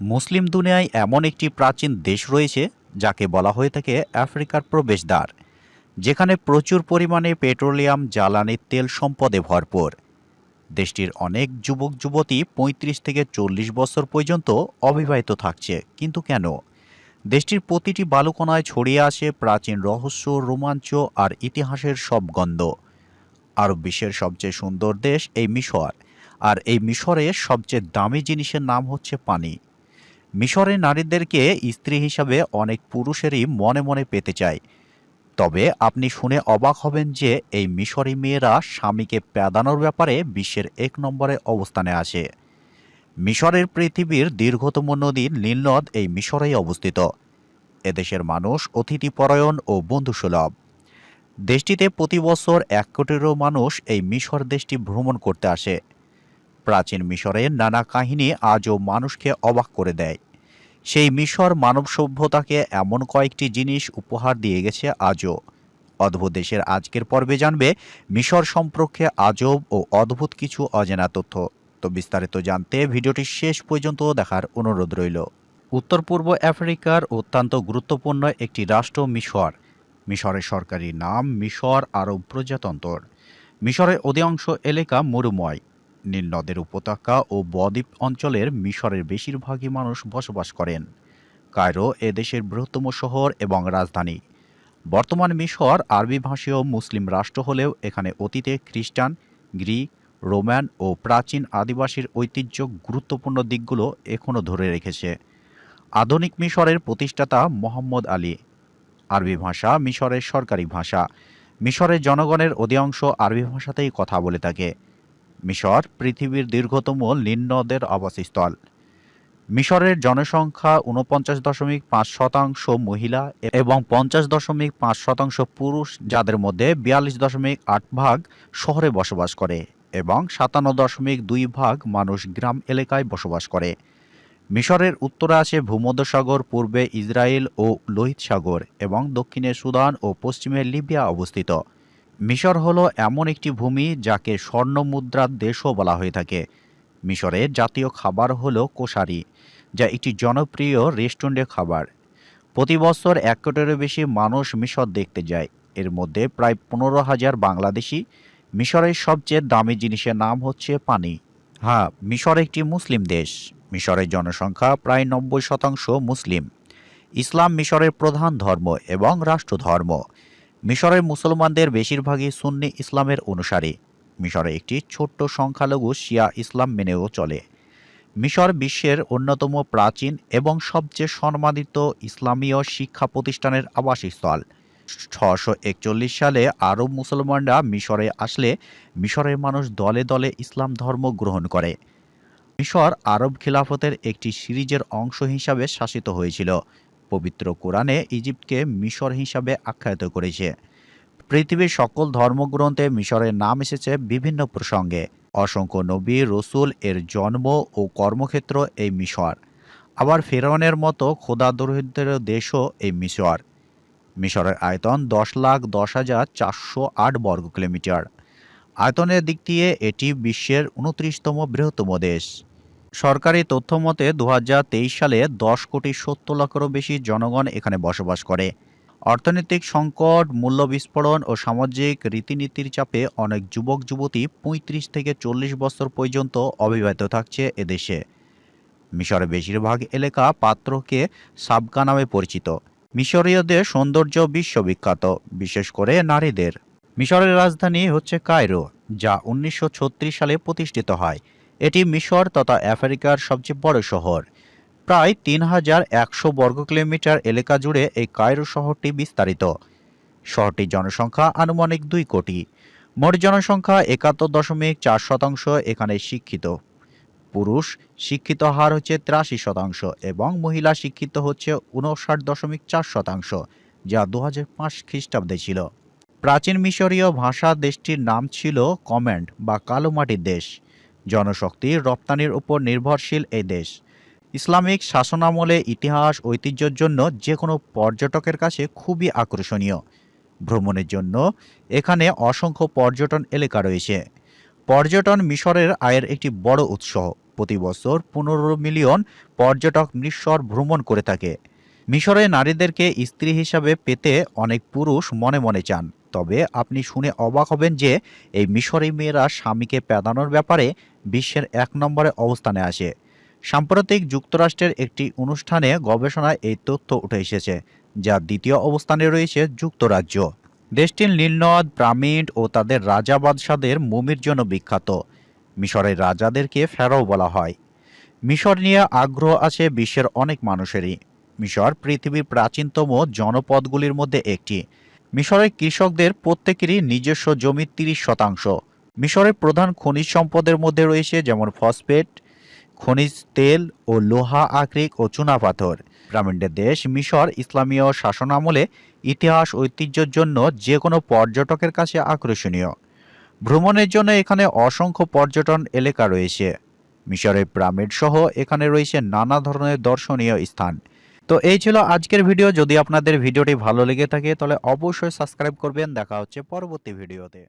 মুসলিম দুনিয়ায় এমন একটি প্রাচীন দেশ রয়েছে যাকে বলা হয়ে থাকে আফ্রিকার প্রবেশদ্বার, যেখানে প্রচুর পরিমাণে পেট্রোলিয়াম, জ্বালানি, তেল সম্পদে ভরপুর। দেশটির অনেক যুবক, যুবতী ৩৫ থেকে চল্লিশ বছর পর্যন্ত অবিবাহিত থাকছে। কিন্তু কেন? দেশটির প্রতিটি বালুকণায় ছড়িয়ে আসে প্রাচীন রহস্য, রোমাঞ্চ আর ইতিহাসের সব গন্ধ। আরব বিশ্বের সবচেয়ে সুন্দর দেশ এই মিশর, আর এই মিশরের সবচেয়ে দামি জিনিসের নাম হচ্ছে পানি। মিশরের নারীদেরকে স্ত্রী হিসাবে অনেক পুরুষেরই মনে মনে পেতে চায়। তবে আপনি শুনে অবাক হবেন যে এই মিশরি মেয়েরা স্বামীকে প্যাদানোর ব্যাপারে বিশ্বের এক নম্বরে অবস্থানে আসে। মিশরের পৃথিবীর দীর্ঘতম নদী নীলনদ এই মিশরেই অবস্থিত। এদেশের মানুষ অতিথিপরায়ণ ও বন্ধুসুলভ। দেশটিতে প্রতি বছর এক কোটিরও মানুষ এই মিশর দেশটি ভ্রমণ করতে আসে। প্রাচীন মিশরের নানা কাহিনী আজও মানুষকে অবাক করে দেয়। সেই মিশর মানব সভ্যতাকে এমন কয়েকটি জিনিস উপহার দিয়ে গেছে আজও। অদ্ভুত দেশের আজকের পর্বে জানবে, মিশর সম্পর্কে আজব ও অদ্ভুত কিছু অজানা তথ্য। তো বিস্তারিত জানতে ভিডিওটি শেষ পর্যন্ত দেখার অনুরোধ রইল। উত্তর পূর্ব আফ্রিকার অত্যন্ত গুরুত্বপূর্ণ একটি রাষ্ট্র মিশর। মিশরের সরকারি নাম মিশর আরব প্রজাতন্ত্র। মিশরের অধিকাংশ এলাকা মরুময়। নীল নদের উপত্যকা ও বদ্বীপ অঞ্চলের মিশরের বেশিরভাগই মানুষ বসবাস করেন। কায়রো এ দেশের বৃহত্তম শহর এবং রাজধানী। বর্তমান মিশর আরবি ভাষীয় মুসলিম রাষ্ট্র হলেও এখানে অতীতে খ্রিস্টান, গ্রিক, রোমান ও প্রাচীন আদিবাসীর ঐতিহ্য গুরুত্বপূর্ণ দিকগুলো এখনও ধরে রেখেছে। আধুনিক মিশরের প্রতিষ্ঠাতা মোহাম্মদ আলী। আরবি ভাষা মিশরের সরকারি ভাষা। মিশরের জনগণের অধিকাংশ আরবি ভাষাতেই কথা বলে থাকে। মিশর পৃথিবীর দীর্ঘতম নীলনদের আবাসস্থল। মিশরের জনসংখ্যা উনপঞ্চাশ দশমিক পাঁচ শতাংশ মহিলা এবং পঞ্চাশ দশমিক পাঁচ শতাংশ পুরুষ, যাদের মধ্যে বিয়াল্লিশ দশমিক আট ভাগ শহরে বসবাস করে এবং সাতান্ন দশমিক দুই ভাগ মানুষ গ্রাম এলাকায় বসবাস করে। মিশরের উত্তরে আছে ভূমধ্যসাগর, পূর্বে ইসরায়েল ও লোহিত সাগর এবং দক্ষিণে সুদান ও পশ্চিমে লিবিয়া অবস্থিত। মিশর হলো এমন একটি ভূমি যাকে স্বর্ণ মুদ্রার দেশও বলা হয়ে থাকে। মিশরের জাতীয় খাবার হলো কোশারি যা একটি জনপ্রিয় রেস্টুরেন্টের খাবার। প্রতি বছর এক কোটিরও বেশি মানুষ মিশর দেখতে যায়। এর মধ্যে প্রায় পনেরো হাজার বাংলাদেশি। মিশরের সবচেয়ে দামি জিনিসের নাম হচ্ছে পানি। হ্যাঁ মিশর একটি মুসলিম দেশ। মিশরের জনসংখ্যা প্রায় নব্বই শতাংশ মুসলিম। ইসলাম মিশরের প্রধান ধর্ম এবং রাষ্ট্রধর্ম। মিশরের মুসলমানদের বেশিরভাগই সুন্নি ইসলামের অনুসারী। মিশরে একটি ছোট্ট সংখ্যালঘু শিয়া ইসলাম মেনেও চলে। মিশর বিশ্বের অন্যতম প্রাচীন এবং সবচেয়ে সম্মানিত ইসলামীয় শিক্ষা প্রতিষ্ঠানের আবাসস্থল। ছশো একচল্লিশ সালে আরব মুসলমানরা মিশরে আসলে মিশরের মানুষ দলে দলে ইসলাম ধর্ম গ্রহণ করে। মিশর আরব খিলাফতের একটি সিরিজের অংশ হিসাবে শাসিত হয়েছিল। পবিত্র কোরআনে ইজিপ্টকে মিশর হিসাবে আখ্যায়িত করেছে। পৃথিবীর সকল ধর্মগ্রন্থে মিশরের নাম এসেছে বিভিন্ন প্রসঙ্গে। অসংখ্য নবী, রসুল, এর জন্ম ও কর্মক্ষেত্র এই মিশর। আবার ফেরাউনের মতো খোদা দরিদ্রের দেশও এই মিশর। মিশরের আয়তন দশ লাখ দশ হাজার চারশো আট বর্গ কিলোমিটার। আয়তনের দিক দিয়ে এটি বিশ্বের উনত্রিশতম বৃহত্তম দেশ। সরকারি তথ্য মতে দু হাজার তেইশ সালে দশ কোটি সত্তর লক্ষেরও বেশি জনগণ এখানে বসবাস করে। অর্থনৈতিক সংকট, মূল্য বিস্ফোরণ ও সামাজিক রীতিনীতির চাপে অনেক যুবক, যুবতী পঁয়ত্রিশ থেকে চল্লিশ বছর পর্যন্ত অবিবাহিত থাকছে এদেশে। মিশরের বেশিরভাগ এলাকা পাত্রকে সাবকা নামে পরিচিত। মিশরীয়দের সৌন্দর্য বিশ্ববিখ্যাত, বিশেষ করে নারীদের। মিশরের রাজধানী হচ্ছে কায়রো, যা উনিশশো ছত্রিশ সালে প্রতিষ্ঠিত হয়। এটি মিশর তথা আফ্রিকার সবচেয়ে বড় শহর। প্রায় তিন হাজার একশো বর্গ কিলোমিটার এলাকা জুড়ে এই কায়রো শহরটি বিস্তারিত। শহরটির জনসংখ্যা আনুমানিক দুই কোটি। মোট জনসংখ্যা একাত্তর দশমিক চার শতাংশ এখানে শিক্ষিত। পুরুষ শিক্ষিত হার হচ্ছে তিরাশি শতাংশ এবং মহিলা শিক্ষিত হচ্ছে উনষাট দশমিক চার শতাংশ, যা দু হাজার পাঁচ খ্রিস্টাব্দে ছিল। প্রাচীন মিশরীয় ভাষা দেশটির নাম ছিল কমেন্ট বা কালো মাটির দেশ। জনশক্তি রপ্তানির উপর নির্ভরশীল এই দেশ। ইসলামিক শাসনামলে ইতিহাস, ঐতিহ্যের জন্য যে কোনো পর্যটকের কাছে খুবই আকর্ষণীয়। ভ্রমণের জন্য এখানে অসংখ্য পর্যটন এলাকা রয়েছে। পর্যটন মিশরের আয়ের একটি বড় উৎস। প্রতি বছর পনেরো মিলিয়ন পর্যটক মিশর ভ্রমণ করে থাকে। মিশরে নারীদেরকে স্ত্রী হিসাবে পেতে অনেক পুরুষ মনে মনে চান। তবে আপনি শুনে অবাক হবেন যে এই মিশরি মেয়েরা স্বামীকে পেদানোর ব্যাপারে বিশ্বের এক নম্বরে অবস্থানে আসে। সাম্প্রতিক যুক্তরাষ্ট্রের একটি অনুষ্ঠানে গবেষণায় এই তথ্য উঠে এসেছে, যা দ্বিতীয় অবস্থানে রয়েছে যুক্তরাজ্য। দেশটির নীলনদ প্রামিড ও তাদের রাজা বাদশাদের মমির জন্য বিখ্যাত। মিশরের রাজাদেরকে ফেরাও বলা হয়। মিশর নিয়ে আগ্রহ আছে বিশ্বের অনেক মানুষেরই। মিশর পৃথিবীর প্রাচীনতম জনপদগুলির মধ্যে একটি। মিশরের কৃষকদের প্রত্যেকেরই নিজস্ব জমি তিরিশ শতাংশ। মিশরের প্রধান খনিজ সম্পদের মধ্যে রয়েছে যেমন ফসফেট, খনিজ তেল ও লোহা, আকরিক ও চুনাপাথর গ্রামীণদের দেশ মিশর ইসলামীয় শাসনামলে ইতিহাস, ঐতিহ্যের জন্য যে কোনো পর্যটকের কাছে আকর্ষণীয়। ভ্রমণের জন্য এখানে অসংখ্য পর্যটন এলাকা রয়েছে। মিশরের পিরামিড সহ এখানে রয়েছে নানা ধরনের দর্শনীয় স্থান। তো এই ছিল আজকের ভিডিও। যদি আপনাদের ভিডিওটি ভালো লেগে থাকে, তাহলে অবশ্যই সাবস্ক্রাইব করবেন। দেখা হচ্ছে পরবর্তী ভিডিওতে।